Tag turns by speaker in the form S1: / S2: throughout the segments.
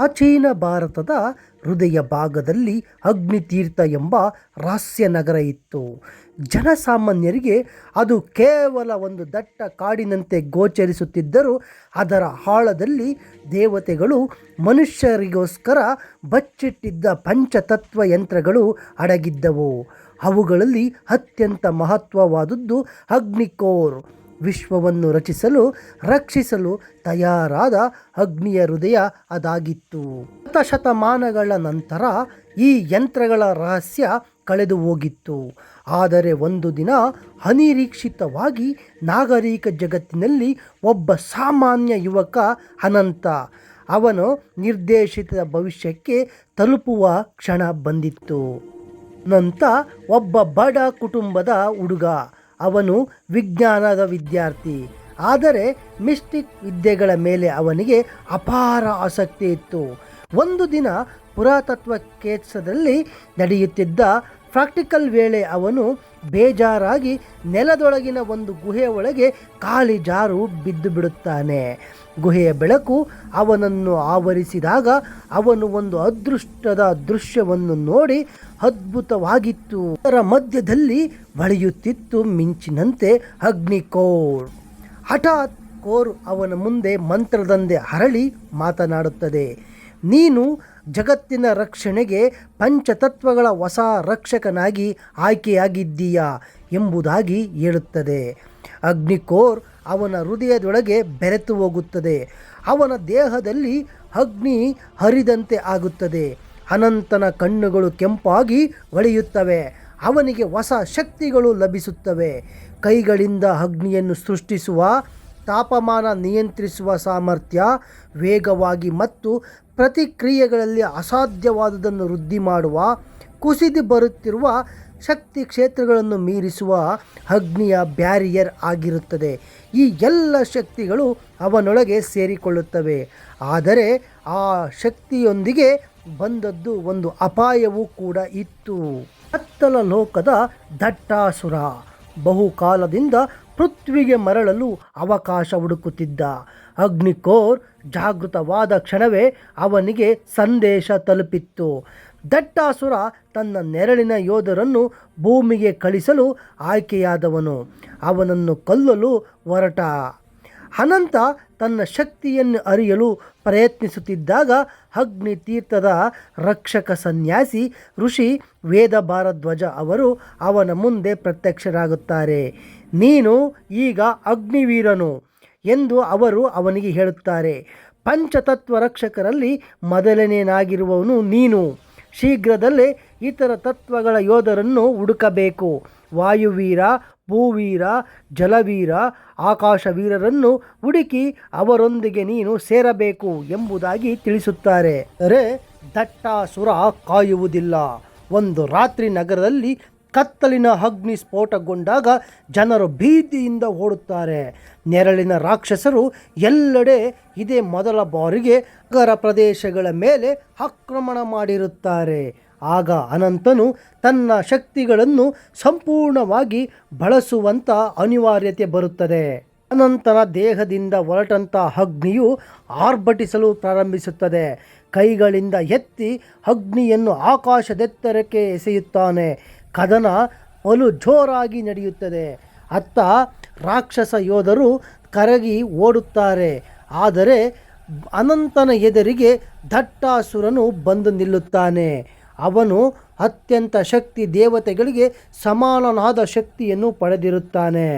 S1: ಪ್ರಾಚೀನ ಭಾರತದ ಹೃದಯ ಭಾಗದಲ್ಲಿ ಅಗ್ನಿತೀರ್ಥ ಎಂಬ ರಹಸ್ಯ ನಗರ ಇತ್ತು. ಜನಸಾಮಾನ್ಯರಿಗೆ ಅದು ಕೇವಲ ಒಂದು ದಟ್ಟ ಕಾಡಿನಂತೆ ಗೋಚರಿಸುತ್ತಿದ್ದರೂ ಅದರ ಆಳದಲ್ಲಿ ದೇವತೆಗಳು ಮನುಷ್ಯರಿಗೋಸ್ಕರ ಬಚ್ಚಿಟ್ಟಿದ್ದ ಪಂಚತತ್ವ ಯಂತ್ರಗಳು ಅಡಗಿದ್ದವು. ಅವುಗಳಲ್ಲಿ ಅತ್ಯಂತ ಮಹತ್ವವಾದದ್ದು ಅಗ್ನಿಕೋರ್. ವಿಶ್ವವನ್ನು ರಚಿಸಲು, ರಕ್ಷಿಸಲು ತಯಾರಾದ ಅಗ್ನಿಯ ಹೃದಯ ಅದಾಗಿತ್ತು. ಶತಶತಮಾನಗಳ ನಂತರ ಈ ಯಂತ್ರಗಳ ರಹಸ್ಯ ಕಳೆದು ಹೋಗಿತ್ತು. ಆದರೆ ಒಂದು ದಿನ ಅನಿರೀಕ್ಷಿತವಾಗಿ ನಾಗರಿಕ ಜಗತ್ತಿನಲ್ಲಿ ಒಬ್ಬ ಸಾಮಾನ್ಯ ಯುವಕ ಅನಂತ, ಅವನು ನಿರ್ದೇಶಿತ ಭವಿಷ್ಯಕ್ಕೆ ತಲುಪುವ ಕ್ಷಣ ಬಂದಿತ್ತು. ನಂತ ಒಬ್ಬ ಬಡ ಕುಟುಂಬದ ಹುಡುಗ ಅವನು ವಿಜ್ಞಾನದ ವಿದ್ಯಾರ್ಥಿ. ಆದರೆ ಮಿಸ್ಟಿಕ್ ವಿದ್ಯೆಗಳ ಮೇಲೆ ಅವನಿಗೆ ಅಪಾರ ಆಸಕ್ತಿ ಇತ್ತು. ಒಂದು ದಿನ ಪುರಾತತ್ವ ಕೇಂದ್ರದಲ್ಲಿ ನಡೆಯುತ್ತಿದ್ದ ಪ್ರಾಕ್ಟಿಕಲ್ ವೇಳೆ ಅವನು ಬೇಜಾರಾಗಿ ನೆಲದೊಳಗಿನ ಒಂದು ಗುಹೆಯ ಒಳಗೆ ಕಾಲಿ ಜಾರು ಬಿದ್ದು ಬಿಡುತ್ತಾನೆ. ಗುಹೆಯ ಬೆಳಕು ಅವನನ್ನು ಆವರಿಸಿದಾಗ ಅವನು ಒಂದು ಅದೃಷ್ಟದ ದೃಶ್ಯವನ್ನು ನೋಡಿ ಅದ್ಭುತವಾಗಿತ್ತು. ಅದರ ಮಧ್ಯದಲ್ಲಿ ಹೊಳೆಯುತ್ತಿತ್ತು ಮಿಂಚಿನಂತೆ ಅಗ್ನಿಕೋರ್. ಹಠಾತ್ ಕೋರ್ ಅವನ ಮುಂದೆ ಮಂತ್ರದಂದೆ ಹರಳಿ ಮಾತನಾಡುತ್ತದೆ. ನೀನು ಜಗತ್ತಿನ ರಕ್ಷಣೆಗೆ ಪಂಚತತ್ವಗಳ ಹೊಸ ರಕ್ಷಕನಾಗಿ ಆಯ್ಕೆಯಾಗಿದ್ದೀಯಾ ಎಂಬುದಾಗಿ ಹೇಳುತ್ತದೆ. ಅಗ್ನಿಕೋರ್ ಅವನ ಹೃದಯದೊಳಗೆ ಬೆರೆತು ಹೋಗುತ್ತದೆ. ಅವನ ದೇಹದಲ್ಲಿ ಅಗ್ನಿ ಹರಿದಂತೆ ಆಗುತ್ತದೆ. ಅನಂತನ ಕಣ್ಣುಗಳು ಕೆಂಪಾಗಿ ಒಳೆಯುತ್ತವೆ. ಅವನಿಗೆ ಹೊಸ ಶಕ್ತಿಗಳು ಲಭಿಸುತ್ತವೆ. ಕೈಗಳಿಂದ ಅಗ್ನಿಯನ್ನು ಸೃಷ್ಟಿಸುವ ತಾಪಮಾನ ನಿಯಂತ್ರಿಸುವ ಸಾಮರ್ಥ್ಯ ವೇಗವಾಗಿ ಮತ್ತು ಪ್ರತಿಕ್ರಿಯೆಗಳಲ್ಲಿ ಅಸಾಧ್ಯವಾದುದನ್ನು ವೃದ್ಧಿ ಮಾಡುವ, ಕುಸಿದು ಬರುತ್ತಿರುವ ಶಕ್ತಿ ಕ್ಷೇತ್ರಗಳನ್ನು ಮೀರಿಸುವ ಅಗ್ನಿಯ ಬ್ಯಾರಿಯರ್ ಆಗಿರುತ್ತದೆ. ಈ ಎಲ್ಲ ಶಕ್ತಿಗಳು ಅವನೊಳಗೆ ಸೇರಿಕೊಳ್ಳುತ್ತವೆ. ಆದರೆ ಆ ಶಕ್ತಿಯೊಂದಿಗೆ ಬಂದದ್ದು ಒಂದು ಅಪಾಯವೂ ಕೂಡ ಇತ್ತು. ಕತ್ತಲ ಲೋಕದ ದಟ್ಟಾಸುರ. ಬಹುಕಾಲದಿಂದ ಪೃಥ್ವಿಗೆ ಮರಳಲು ಅವಕಾಶ ಹುಡುಕುತ್ತಿದ್ದ. ಅಗ್ನಿಕೋರ್ ಜಾಗೃತವಾದ ಕ್ಷಣವೇ ಅವನಿಗೆ ಸಂದೇಶ ತಲುಪಿತ್ತು. ದಟ್ಟಾಸುರ ತನ್ನ ನೆರಳಿನ ಯೋಧರನ್ನು ಭೂಮಿಗೆ ಕಳಿಸಲು ಆಯ್ಕೆಯಾದವನು. ಅವನನ್ನು ಕೊಲ್ಲಲು ಹೊರಟ. ಅನಂತ ತನ್ನ ಶಕ್ತಿಯನ್ನು ಅರಿಯಲು ಪ್ರಯತ್ನಿಸುತ್ತಿದ್ದಾಗ ಅಗ್ನಿ ತೀರ್ಥದ ರಕ್ಷಕ ಸನ್ಯಾಸಿ ಋಷಿ ವೇದ ಭಾರದ್ವಜ ಅವರು ಅವನ ಮುಂದೆ ಪ್ರತ್ಯಕ್ಷರಾಗುತ್ತಾರೆ. ನೀನು ಈಗ ಅಗ್ನಿವೀರನು ಎಂದು ಅವರು ಅವನಿಗೆ ಹೇಳುತ್ತಾರೆ. ಪಂಚತತ್ವ ರಕ್ಷಕರಲ್ಲಿ ಮೊದಲನೇನಾಗಿರುವವನು ನೀನು. ಶೀಘ್ರದಲ್ಲೇ ಇತರ ತತ್ವಗಳ ಯೋಧರನ್ನು ಹುಡುಕಬೇಕು. ವಾಯುವೀರ ಭೂವೀರ, ಜಲವೀರ, ಆಕಾಶವೀರರನ್ನು ಹುಡುಕಿ ಅವರೊಂದಿಗೆ ನೀನು ಸೇರಬೇಕು ಎಂಬುದಾಗಿ ತಿಳಿಸುತ್ತಾರೆ. ಅರೆ ದಟ್ಟಾಸುರ ಕಾಯುವುದಿಲ್ಲ. ಒಂದು ರಾತ್ರಿ ನಗರದಲ್ಲಿ ಕತ್ತಲಿನ ಅಗ್ನಿ ಸ್ಫೋಟಗೊಂಡಾಗ ಜನರು ಭೀತಿಯಿಂದ ಓಡುತ್ತಾರೆ. ನೆರಳಿನ ರಾಕ್ಷಸರು ಎಲ್ಲೆಡೆ ಇದೇ ಮೊದಲ ಬಾರಿಗೆ ನಗರ ಪ್ರದೇಶಗಳ ಮೇಲೆ ಆಕ್ರಮಣ ಮಾಡಿರುತ್ತಾರೆ. ಆಗ ಅನಂತನು ತನ್ನ ಶಕ್ತಿಗಳನ್ನು ಸಂಪೂರ್ಣವಾಗಿ ಬಳಸುವಂಥ ಅನಿವಾರ್ಯತೆ ಬರುತ್ತದೆ. ಅನಂತನ ದೇಹದಿಂದ ಹೊರಟಂಥ ಅಗ್ನಿಯು ಆರ್ಭಟಿಸಲು ಪ್ರಾರಂಭಿಸುತ್ತದೆ. ಕೈಗಳಿಂದ ಎತ್ತಿ ಅಗ್ನಿಯನ್ನು ಆಕಾಶದೆತ್ತರಕ್ಕೆ ಎಸೆಯುತ್ತಾನೆ. ಕದನ ಬಲು ಜೋರಾಗಿ ನಡೆಯುತ್ತದೆ. ಅತ್ತ ರಾಕ್ಷಸ ಯೋಧರು ಕರಗಿ ಓಡುತ್ತಾರೆ. ಆದರೆ ಅನಂತನ ಎದುರಿಗೆ ದಟ್ಟಾಸುರನು ಬಂದು ನಿಲ್ಲುತ್ತಾನೆ. ಅವನು ಅತ್ಯಂತ ಶಕ್ತಿ ದೇವತೆಗಳಿಗೆ ಸಮಾನನಾದ ಶಕ್ತಿಯನ್ನು ಪಡೆದಿರುತ್ತಾನೆ.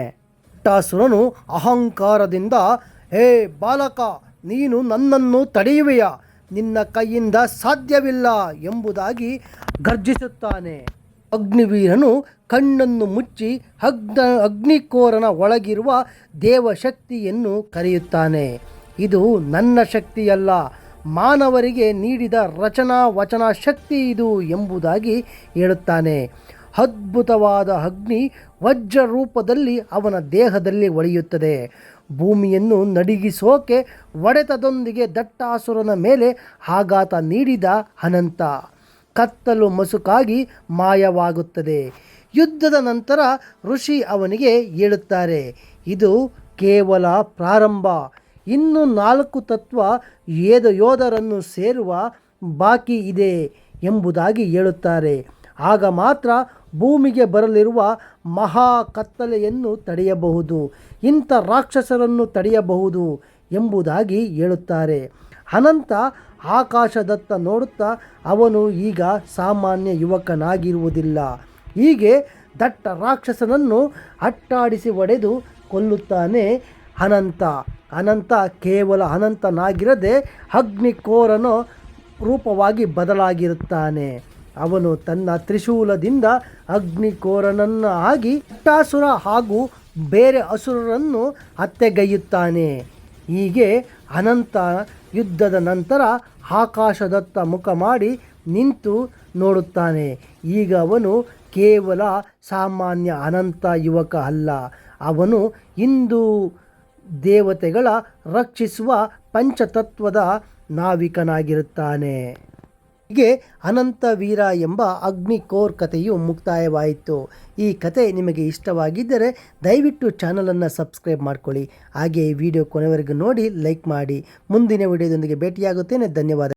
S1: ಟಾಸುರನು ಅಹಂಕಾರದಿಂದ, ಹೇ ಬಾಲಕ, ನೀನು ನನ್ನನ್ನು ತಡೆಯುವೆಯಾ? ನಿನ್ನ ಕೈಯಿಂದ ಸಾಧ್ಯವಿಲ್ಲ ಎಂಬುದಾಗಿ ಗರ್ಜಿಸುತ್ತಾನೆ. ಅಗ್ನಿವೀರನು ಕಣ್ಣನ್ನು ಮುಚ್ಚಿ ಅಗ್ನ, ಅಗ್ನಿಕೋರನ ಒಳಗಿರುವ ದೇವಶಕ್ತಿಯನ್ನು ಕರೆಯುತ್ತಾನೆ. ಇದು ನನ್ನ ಶಕ್ತಿಯಲ್ಲ ಮಾನವರಿಗೆ ನೀಡಿದ ರಚನಾ ವಚನ ಶಕ್ತಿ ಇದು ಎಂಬುದಾಗಿ ಹೇಳುತ್ತಾನೆ. ಅದ್ಭುತವಾದ ಅಗ್ನಿ ವಜ್ರ ರೂಪದಲ್ಲಿ ಅವನ ದೇಹದಲ್ಲಿ ಒಳೆಯುತ್ತದೆ ಭೂಮಿಯನ್ನು ನಡಿಗಿಸೋಕೆ ಒಡೆತದೊಂದಿಗೆ ದಟ್ಟಾಸುರನ ಮೇಲೆ ಆಘಾತ ನೀಡಿದ ಅನಂತ. ಕತ್ತಲು ಮಸುಕಾಗಿ ಮಾಯವಾಗುತ್ತದೆ. ಯುದ್ಧದ ನಂತರ ಋಷಿ ಅವನಿಗೆ ಹೇಳುತ್ತಾರೆ, ಇದು ಕೇವಲ ಪ್ರಾರಂಭ. ಇನ್ನು ನಾಲ್ಕು ತತ್ವ ಏದ ಯೋಧರನ್ನು ಸೇರುವ ಬಾಕಿ ಇದೆ ಎಂಬುದಾಗಿ ಹೇಳುತ್ತಾರೆ. ಆಗ ಮಾತ್ರ ಭೂಮಿಗೆ ಬರಲಿರುವ ಮಹಾ ಕತ್ತಲೆಯನ್ನು ತಡೆಯಬಹುದು, ಇಂಥ ರಾಕ್ಷಸರನ್ನು ತಡೆಯಬಹುದು ಎಂಬುದಾಗಿ ಹೇಳುತ್ತಾರೆ. ಅನಂತ ಆಕಾಶದತ್ತ ನೋಡುತ್ತಾ ಅವನು ಈಗ ಸಾಮಾನ್ಯ ಯುವಕನಾಗಿರುವುದಿಲ್ಲ. ಹೀಗೆ ದಟ್ಟ ರಾಕ್ಷಸನನ್ನು ಅಟ್ಟಾಡಿಸಿ ಒಡೆದು ಕೊಲ್ಲುತ್ತಾನೆ. ಅನಂತ ಅನಂತ ಕೇವಲ ಅನಂತನಾಗಿರದೆ ಅಗ್ನಿಕೋರನು ರೂಪವಾಗಿ ಬದಲಾಗಿರುತ್ತಾನೆ. ಅವನು ತನ್ನ ತ್ರಿಶೂಲದಿಂದ ಅಗ್ನಿಕೋರನನ್ನು ಆಗಿ ಅಟ್ಟಾಸುರ ಹಾಗೂ ಬೇರೆ ಅಸುರರನ್ನು ಹತ್ಯೆಗೈಯುತ್ತಾನೆ ಹೀಗೆ ಅನಂತ ಯುದ್ಧದ ನಂತರ ಆಕಾಶದತ್ತ ಮುಖ ಮಾಡಿ ನಿಂತು ನೋಡುತ್ತಾನೆ. ಈಗ ಅವನು ಕೇವಲ ಸಾಮಾನ್ಯ ಅನಂತ ಯುವಕ ಅಲ್ಲ. ಅವನು ಇಂದು ದೇವತೆಗಳ ರಕ್ಷಿಸುವ ಪಂಚತತ್ವದ ನಾವಿಕನಾಗಿರುತ್ತಾನೆ. ಹೀಗೆ ಅನಂತ ವೀರ ಎಂಬ ಅಗ್ನಿಕೋರ್ ಕಥೆಯು ಮುಕ್ತಾಯವಾಯಿತು. ಈ ಕತೆ ನಿಮಗೆ ಇಷ್ಟವಾಗಿದ್ದರೆ ದಯವಿಟ್ಟು ಚಾನಲನ್ನು ಸಬ್ಸ್ಕ್ರೈಬ್ ಮಾಡ್ಕೊಳ್ಳಿ. ಹಾಗೆ ಈ ವಿಡಿಯೋ ಕೊನೆವರೆಗೂ ನೋಡಿ, ಲೈಕ್ ಮಾಡಿ. ಮುಂದಿನ ವಿಡಿಯೋದೊಂದಿಗೆ ಭೇಟಿಯಾಗುತ್ತೇನೆ. ಧನ್ಯವಾದ.